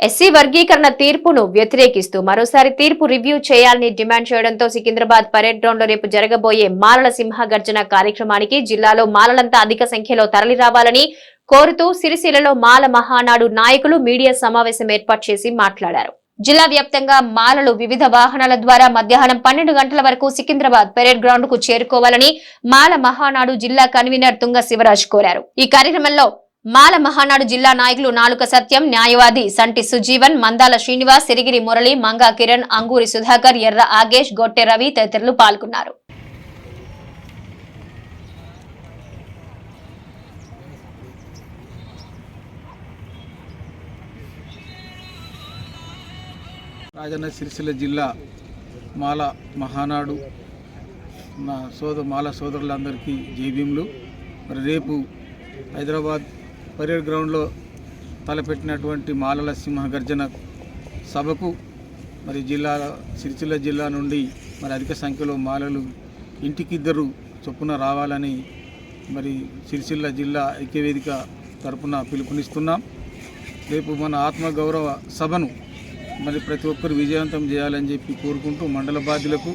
SC వర్గీకరణ తీర్పును వ్యతిరేకిస్తూ మరోసారి తీర్పు రివ్యూ చేయాలని డిమాండ్ చేయడంతో సికింద్రాబాద్ పరేడ్ గ్రౌండ్లో రేపు జరగబోయే మాలల సింహ గర్జన కార్యక్రమానికి జిల్లాలో మాలలంతా అధిక సంఖ్యలో తరలిరావాలని కోరుతూ సిరిసిల్లలో మాల మహానాడు నాయకులు మీడియా సమావేశం ఏర్పాటు చేసి మాట్లాడారు. జిల్లా వ్యాప్తంగా మాలలు వివిధ వాహనాల ద్వారా మధ్యాహ్నం పన్నెండు గంటల వరకు సికింద్రాబాద్ పెరేడ్ గ్రౌండ్కు చేరుకోవాలని మాల మహానాడు జిల్లా కన్వీనర్ తుంగ శివరాజ్ కోరారు. ఈ కార్యక్రమంలో మాల మహానాడు జిల్లా నాయకులు నాలుక సత్యం న్యాయవాది సంటి సుజీవన్ మందాల శ్రీనివాస్ సిరిగిరి మురళి మంగా కిరణ్ అంగూరి సుధాకర్ ఎర్ర ఆగేష్ గొట్టె రవి తదితరులు పాల్గొన్నారు. రాజన్న సిరిసిల్ల జిల్లా మాల మహానాడు నా సోద మాల సోదరులందరికీ జైభీములు మరి రేపు హైదరాబాద్ పరేడ్ గ్రౌండ్లో తలపెట్టినటువంటి మాలల సింహ గర్జన సభకు మరి జిల్లా సిరిసిల్ల జిల్లా నుండి మరి అధిక సంఖ్యలో మాలలు ఇంటికిద్దరు చొప్పున రావాలని మరి సిరిసిల్ల జిల్లా ఐక్యవేదిక తరపున పిలుపునిస్తున్నాం. రేపు మన ఆత్మగౌరవ సభను మరి ప్రతి ఒక్కరు విజయవంతం చేయాలని చెప్పి కోరుకుంటూ మండల బాధ్యులకు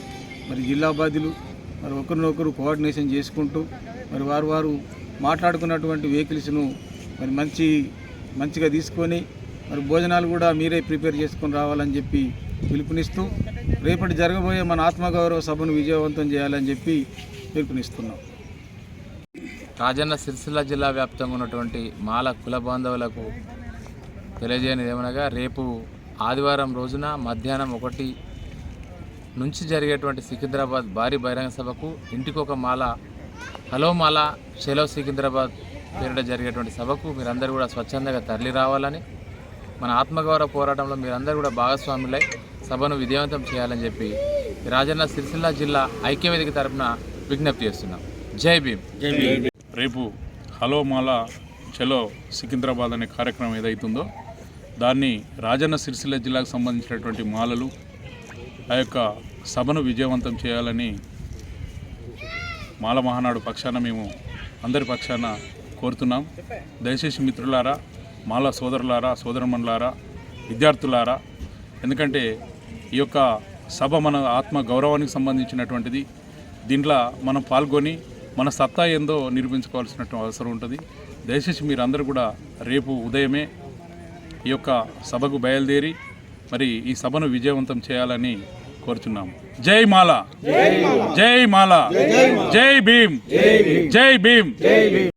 మరి జిల్లా బాధ్యులు మరి ఒకరినొకరు కోఆర్డినేషన్ చేసుకుంటూ మరి వారు వారు మాట్లాడుకున్నటువంటి వెహికల్స్ను మరి మంచి మంచిగా తీసుకొని మరి భోజనాలు కూడా మీరే ప్రిపేర్ చేసుకొని రావాలని చెప్పి పిలుపునిస్తూ రేపటి జరగబోయే మన ఆత్మగౌరవ సభను విజయవంతం చేయాలని చెప్పి పిలుపునిస్తున్నాం. రాజన్న సిరిసిల్ల జిల్లా వ్యాప్తంగా ఉన్నటువంటి మాల కుల బాంధవులకు తెలియజేయనిది ఏమనగా రేపు ఆదివారం రోజున మధ్యాహ్నం ఒకటి నుంచి జరిగేటువంటి సికింద్రాబాద్ భారీ బహిరంగ సభకు ఇంటికొక మాల హలో మాల చెలో సికింద్రాబాద్ పేరిట జరిగేటువంటి సభకు మీరందరూ కూడా స్వచ్ఛందంగా తరలి రావాలని మన ఆత్మగౌరవ పోరాటంలో మీరందరూ కూడా భాగస్వాములై సభను విజయవంతం చేయాలని చెప్పి రాజన్న సిరిసిల్ల జిల్లా ఐక్యవేదిక తరఫున విజ్ఞప్తి చేస్తున్నాం. జై భీమ్. జై భీమ్. రేపు హలో మాలా చలో సికింద్రాబాద్ అనే కార్యక్రమం ఏదైతుందో దాన్ని రాజన్న సిరిసిల్ల జిల్లాకు సంబంధించినటువంటి మాలలు ఆ యొక్క సభను విజయవంతం చేయాలని మాల మహానాడు పక్షాన మేము అందరి పక్షాన కోరుతున్నాం. దయచేసి మిత్రులారా మాల సోదరులారా సోదరమణులారా విద్యార్థులారా ఎందుకంటే ఈ యొక్క సభ మన ఆత్మ గౌరవానికి సంబంధించినటువంటిది. దీంట్లో మనం పాల్గొని మన సత్తా ఏందో నిరూపించుకోవాల్సిన అవసరం ఉంటుంది. దయచేసి మీరందరూ కూడా రేపు ఉదయమే ఈ యొక్క సభకు బయలుదేరి మరి ఈ సభను విజయవంతం చేయాలని కోరుచున్నాము జై మాల! జై మాల! జై భీమ్! జై భీమ్!